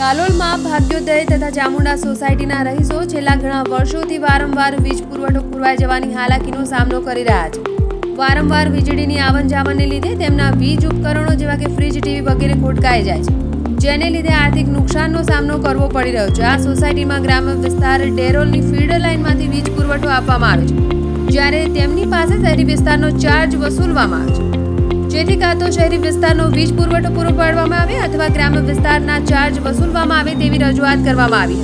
હાલોલમાં ભાગ્યોદય તથા ચામુંડા સોસાયટીના રહીશો છેલ્લા ઘણા વર્ષોથી વારંવાર વીજ પુરવઠો પુરવાઈ જવાની હાલાકીનો સામનો કરી રહ્યા છે. વારંવાર વીજળીની આવન જાવનને લીધે તેમના વીજ ઉપકરણો જેવા કે ફ્રીજ, ટીવી વગેરે ખોટકાઈ જાય છે. જેને લીધે આર્થિક નુકસાનનો સામનો કરવો પડી રહ્યો છે. આ સોસાયટીમાં ગ્રામ્ય વિસ્તાર ડેરોલની ફીડર લાઇનમાંથી વીજ પુરવઠો આપવામાં આવે છે. જ્યારે તેમની પાસે શહેરી વિસ્તારનો ચાર્જ વસૂલવામાં આવે છે. જેથી કાં તો શહેરી વિસ્તારનો વીજ પુરવઠો પૂરો પાડવામાં આવે અથવા ગ્રામ્ય વિસ્તારના ચાર્જ વસૂલવામાં આવે તેવી રજૂઆત કરવામાં આવી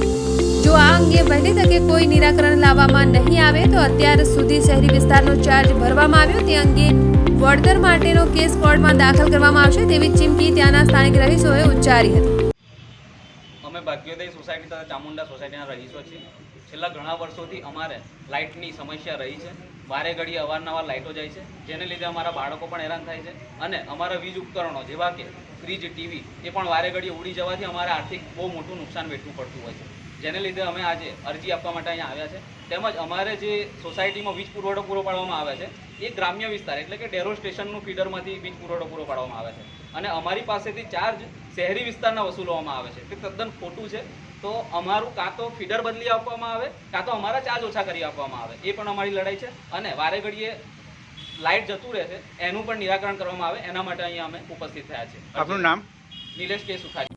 જો આ અંગે વહેલી તકે કોઈ નિરાકરણ લાવવામાં નહીં આવે તો અત્યાર સુધી શહેરી વિસ્તારનો ચાર્જ ભરવામાં આવ્યો. તે અંગે વળતર માટેનો કેસ કોર્ટમાં દાખલ કરવામાં આવશે તેવી ચીમકી ત્યાંના સ્થાનિક રહીશોએ ઉચ્ચારી હતી. અમે ભાગ્યોદય સોસાયટી તથા ચામુંડા સોસાયટીના રહીશો છીએ. છેલ્લા ઘણા વર્ષોથી અમારે લાઇટની સમસ્યા રહી છે. વારે ઘડીએ અવારનવાર લાઇટો જાય છે. જેને લીધે અમારા બાળકો પણ હેરાન થાય છે અને અમારા વીજ ઉપકરણો, જેવા કે ફ્રીજ, ટીવી, એ પણ વારે ઘડીએ ઉડી જવાથી અમારે આર્થિક બહુ મોટું નુકસાન વેઠવું પડતું હોય છે. જેને લીધે અમે આજે અરજી આપવા માટે અહીંયા આવ્યા છે. તેમજ અમારે જે સોસાયટીમાં વીજ પુરવઠો પૂરો પાડવામાં આવે છે એ ગ્રામ્ય વિસ્તાર એટલે કે ડેરો સ્ટેશનનું ફીડરમાંથી વીજ પુરવઠો પૂરો પાડવામાં આવે છે. અને અમારી પાસેથી ચાર્જ શહેરી વિસ્તારના વસૂલવામાં આવે છે. તે તદ્દન ખોટું છે. તો અમારું કાં તો ફીડર બદલી આપવામાં આવે કાં તો અમારા ચાર્જ ઓછા કરી આપવામાં આવે. એ પણ અમારી લડાઈ છે. અને વારે ઘડીએ લાઇટ જતું રહે છે. એનું પણ નિરાકરણ કરવામાં આવે. એના માટે અહીંયા અમે ઉપસ્થિત થયા છે આપનું નામ? નિલેશ કે સુખાજી.